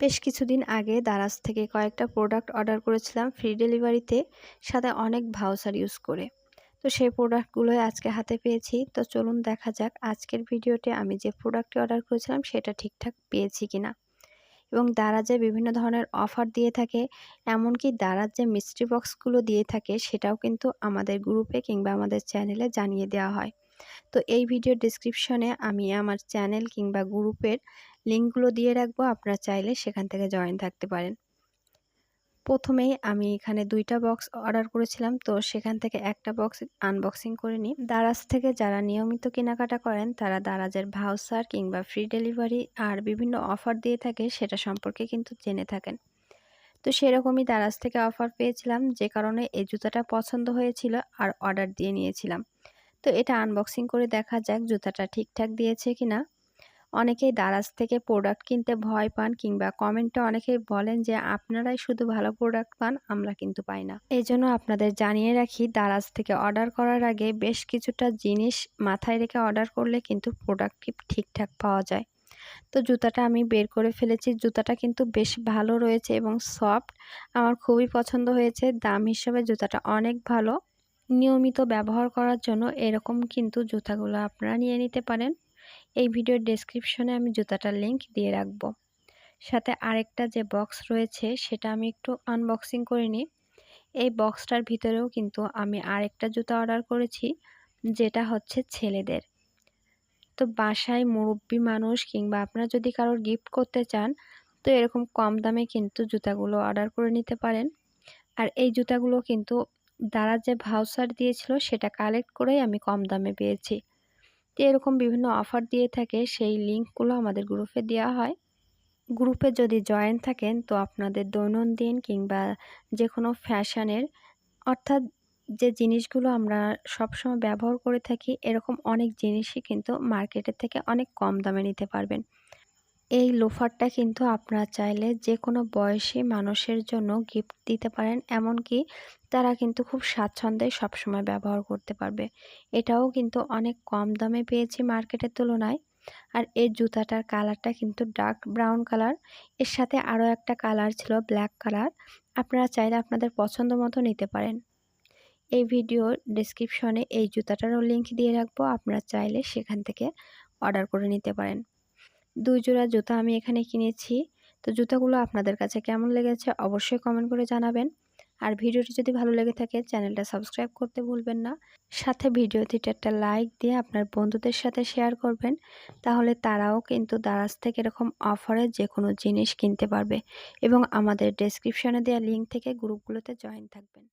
বেশ কিছুদিন আগে দারাজ থেকে কয়েকটা প্রোডাক্ট অর্ডার করেছিলাম ফ্রি ডেলিভারিতে সাথে অনেক ভাউচার ইউজ করে। তো সেই প্রোডাক্টগুলোই আজকে হাতে পেয়েছি। তো চলুন দেখা যাক আজকের ভিডিওতে আমি যে প্রোডাক্টটি অর্ডার করেছিলাম সেটা ঠিকঠাক পেয়েছি কিনা। এবং দারাজে বিভিন্ন ধরনের অফার দিয়ে থাকে, এমনকি দারাজ যে মিস্ট্রি বক্সগুলো দিয়ে থাকে সেটাও কিন্তু আমাদের গ্রুপে কিংবা আমাদের চ্যানেলে জানিয়ে দেওয়া হয়। তো এই ভিডিও ডিসক্রিপশনে আমি আমার চ্যানেল কিংবা গ্রুপের লিঙ্কগুলো দিয়ে রাখব, আপনারা চাইলে সেখান থেকে জয়েন থাকতে পারেন। প্রথমেই আমি এখানে দুইটা বক্স অর্ডার করেছিলাম, তো সেখান থেকে একটা বক্স আনবক্সিং করে নিই। দারাজ থেকে যারা নিয়মিত কেনাকাটা করেন, তারা দারাজের ভাউসার কিংবা ফ্রি ডেলিভারি আর বিভিন্ন অফার দিয়ে থাকে, সেটা সম্পর্কে কিন্তু জেনে থাকেন। তো সেরকমই দারাজ থেকে অফার পেয়েছিলাম, যে কারণে এই জুতাটা পছন্দ হয়েছিল আর অর্ডার দিয়ে নিয়েছিলাম। তো এটা আনবক্সিং করে দেখা যাক জুতাটা ঠিকঠাক দিয়েছে কিনা। অনেকেই দারাজ থেকে প্রোডাক্ট কিনতে ভয় পান কিংবা কমেন্টে অনেকেই বলেন যে, আপনারাই শুধু ভালো প্রোডাক্ট পান, আমরা কিন্তু পাই না। এই জন্য আপনাদের জানিয়ে রাখি, দারাজ থেকে অর্ডার করার আগে বেশ কিছুটা জিনিস মাথায় রেখে অর্ডার করলে কিন্তু প্রোডাক্ট ঠিকঠাক পাওয়া যায়। তো জুতাটা আমি বের করে ফেলেছি। জুতাটা কিন্তু বেশ ভালো রয়েছে এবং সফট আমার খুবই পছন্দ হয়েছে। দাম হিসাবে জুতাটা অনেক ভালো। নিয়মিত ব্যবহার করার জন্য এরকম কিন্তু জুতাগুলো আপনারা নিয়ে নিতে পারেন। এই ভিডিওর ডেসক্রিপশনে আমি জুতাটার লিঙ্ক দিয়ে রাখব। সাথে আরেকটা যে বক্স রয়েছে, সেটা আমি একটু আনবক্সিং করে নিই। এই বক্সটার ভিতরেও কিন্তু আমি আরেকটা জুতা অর্ডার করেছি, যেটা হচ্ছে ছেলেদের। তো বাসায় মুরব্বী মানুষ কিংবা আপনারা যদি কারোর গিফট করতে চান, তো এরকম কম দামে কিন্তু জুতাগুলো অর্ডার করে নিতে পারেন। আর এই জুতাগুলো কিন্তু দ্বারা যে ভাউচার দিয়েছিল, সেটা কালেক্ট করেই আমি কম দামে পেয়েছি। এরকম বিভিন্ন অফার দিয়ে থাকে, সেই লিঙ্কগুলো আমাদের গ্রুপে দেওয়া হয়। গ্রুপে যদি জয়েন থাকেন, তো আপনাদের দৈনন্দিন কিংবা যে কোনো ফ্যাশনের অর্থাৎ যে জিনিসগুলো আমরা সবসময় ব্যবহার করে থাকি, এরকম অনেক জিনিসই কিন্তু মার্কেটের থেকে অনেক কম দামে নিতে পারবেন। এই লোফারটা কিন্তু আপনারা চাইলে যে কোনো বয়সী মানুষের জন্য গিফট দিতে পারেন, এমনকি তারা কিন্তু খুব স্বাচ্ছন্দ্যে সবসময় ব্যবহার করতে পারবে। এটাও কিন্তু অনেক কম দামে পেয়েছি মার্কেটের তুলনায়। আর এর জুতাটার কালারটা কিন্তু ডার্ক ব্রাউন কালারের সাথে আরও একটা কালার ছিল ব্ল্যাক কালার আপনারা চাইলে আপনাদের পছন্দ মতো নিতে পারেন। এই ভিডিওর ডিসক্রিপশনে এই জুতাটারও লিঙ্ক দিয়ে রাখব, আপনারা চাইলে সেখান থেকে অর্ডার করে নিতে পারেন। দুই জোড়া জুতা আমি এখানে কিনেছি। তো জুতাগুলো আপনাদের কাছে কেমন লেগেছে অবশ্যই কমেন্ট করে জানাবেন। আর ভিডিওটি যদি ভালো লেগে থাকে চ্যানেলটা সাবস্ক্রাইব করতে ভুলবেন না। সাথে ভিডিওটিতে একটা লাইক দিয়ে আপনার বন্ধুদের সাথে শেয়ার করবেন। তাহলে তারাও কিন্তু দারাজ থেকে এরকম অফারে যে কোনো জিনিস কিনতে পারবে। এবং আমাদের ডেসক্রিপশনে দেওয়া লিঙ্ক থেকে গ্রুপগুলোতে জয়েন থাকবেন।